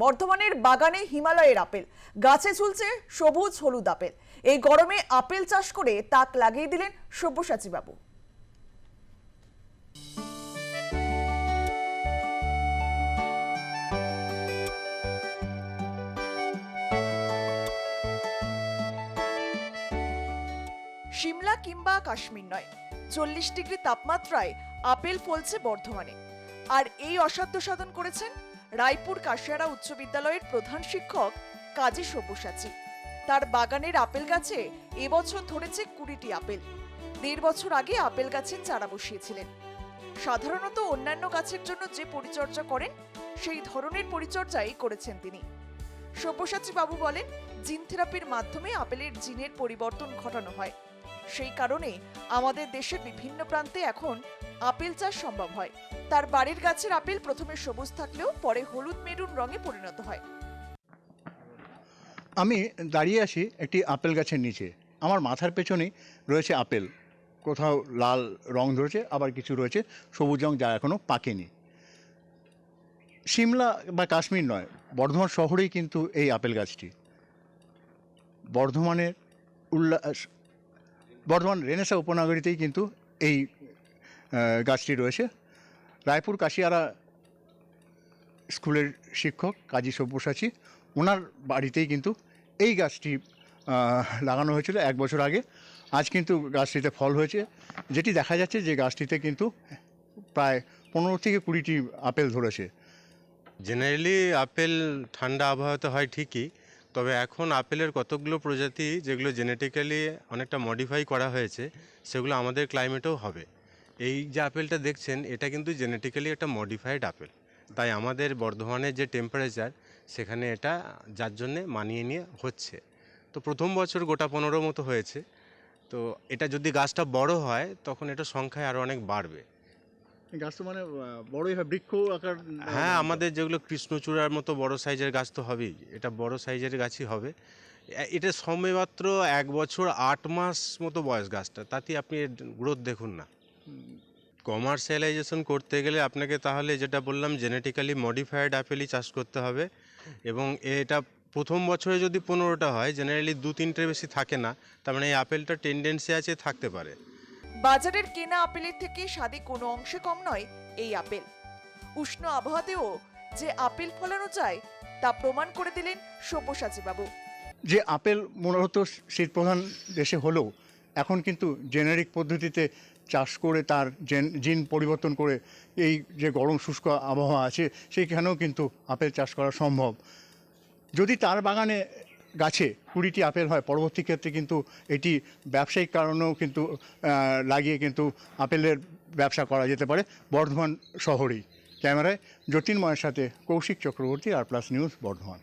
বর্ধমানের বাগানে হিমালয়ের আপেল। গাছে ঝুলছে সবুজ হলুদ আপেল। এই গরমে আপেল চাষ করে তাক লাগিয়ে দিলেন সব্যসাচী বাবু সিমলা কিংবা কাশ্মীর নয়, চল্লিশ ডিগ্রি তাপমাত্রায় আপেল ফলছে বর্ধমানে। আর এই অসাধ্য সাধন করেছেন রায়পুর কাশিয়ারা উচ্চ বিদ্যালয়ের প্রধান শিক্ষক কাজী সব্যসাচী। তার বাগানের আপেল গাছে এবছর ধরেছে কুড়িটি আপেল। দেড় বছর আগে আপেল গাছের চারা বসিয়েছিলেন। সাধারণত অন্যান্য গাছের জন্য যে পরিচর্যা করেন, সেই ধরনের পরিচর্যাই করেছেন তিনি। সব্যসাচী বাবু বলেন, জিন থেরাপির মাধ্যমে আপেলের জিনের পরিবর্তন ঘটানো হয়। সেই কারণে আমাদের দেশের বিভিন্ন প্রান্তে এখন আপেল চাষ সম্ভব হয়। তার বাড়ির গাছের আপেল প্রথমে সবুজ থাকলেও পরে হলুদ মেরুন রঙে পরিণত হয়। আমি দাঁড়িয়ে আছি একটি আপেল গাছের নিচে। আমার মাথার পেছনেই রয়েছে আপেল। কোথাও লাল রং ধরেছে, আবার কিছু রয়েছে, সবুজ রং যা এখনও পাকেনি। সিমলা বা কাশ্মীর নয়, বর্ধমান শহরেই কিন্তু এই আপেল গাছটি। বর্ধমানের উল্লাস, বর্ধমান রেনেসা উপনগরীতেই কিন্তু এই গাছটি রয়েছে। রায়পুর কাশিয়ারা স্কুলের শিক্ষক কাজী সব্যসাচী ওনার বাড়িতেই কিন্তু এই গাছটি লাগানো হয়েছিল এক বছর আগে। আজ কিন্তু গাছটিতে ফল হয়েছে। যেটি দেখা যাচ্ছে যে গাছটিতে কিন্তু প্রায় পনেরো থেকে কুড়িটি আপেল ধরেছে। জেনারেলি আপেল ঠান্ডা আবহাওয়াতে হয় ঠিকই, তবে এখন আপেলের কতগুলো প্রজাতি যেগুলো জেনেটিক্যালি অনেকটা মডিফাই করা হয়েছে, সেগুলো আমাদের ক্লাইমেটেও হবে। এই যে আপেলটা দেখছেন এটা কিন্তু জেনেটিক্যালি একটা মডিফাইড আপেল। তাই আমাদের বর্ধমানের যে টেম্পারেচার সেখানে এটা যার জন্যে মানিয়ে নিয়ে হচ্ছে। তো প্রথম বছর গোটা পনেরো মতো হয়েছে। তো এটা যদি গাছটা বড় হয় তখন এটা সংখ্যায় আরও অনেক বাড়বে। গাছ তো মানে বড়ই হয় বৃক্ষ আকার হ্যাঁ আমাদের যেগুলো কৃষ্ণচূড়ার মতো বড় সাইজের গাছ তো হবেই। এটা বড় সাইজের গাছই হবে। এটা সবেমাত্র এক বছর আট মাস মতো বয়স গাছটা। তাতে আপনি গ্রোথ দেখুন না। কমার্শিয়ালাইজেশন করতে গেলে আপনাকে তাহলে যেটা বললাম জেনেটিক্যালি মডিফাইড আপেলই চাষ করতে হবে। এবং এটা প্রথম বছরে যদি পনেরোটা হয় জেনারেলি দু তিনটের বেশি থাকে না। তার মানে এই আপেলটা টেন্ডেন্সি আছে থাকতে পারে। বাজারের কেনা আপেলের থেকে স্বাদে কোনো অংশে কম নয় এই আপেল। উষ্ণ আবহাওয়াতেও যে আপেল ফলানো যায় তা প্রমাণ করে দিলেন সব্যসাচী বাবু যে আপেল মূলত শীতপ্রধান দেশে হলেও এখন কিন্তু জেনারিক পদ্ধতিতে চাষ করে তার জেন জিন পরিবর্তন করে এই যে গরম শুষ্ক আবহাওয়া আছে, সেইখানেও কিন্তু আপেল চাষ করা সম্ভব। যদি তার বাগানে গাছে কুড়িটি আপেল হয়, পরবর্তী ক্ষেত্রে কিন্তু এটি ব্যবসায়িক কারণেও কিন্তু লাগিয়ে কিন্তু আপেলের ব্যবসা করা যেতে পারে বর্ধমান শহরেই। ক্যামেরায় জ্যোতির্ময়ের সাথে Koushik Chakraborty, R plus news Bardhaman.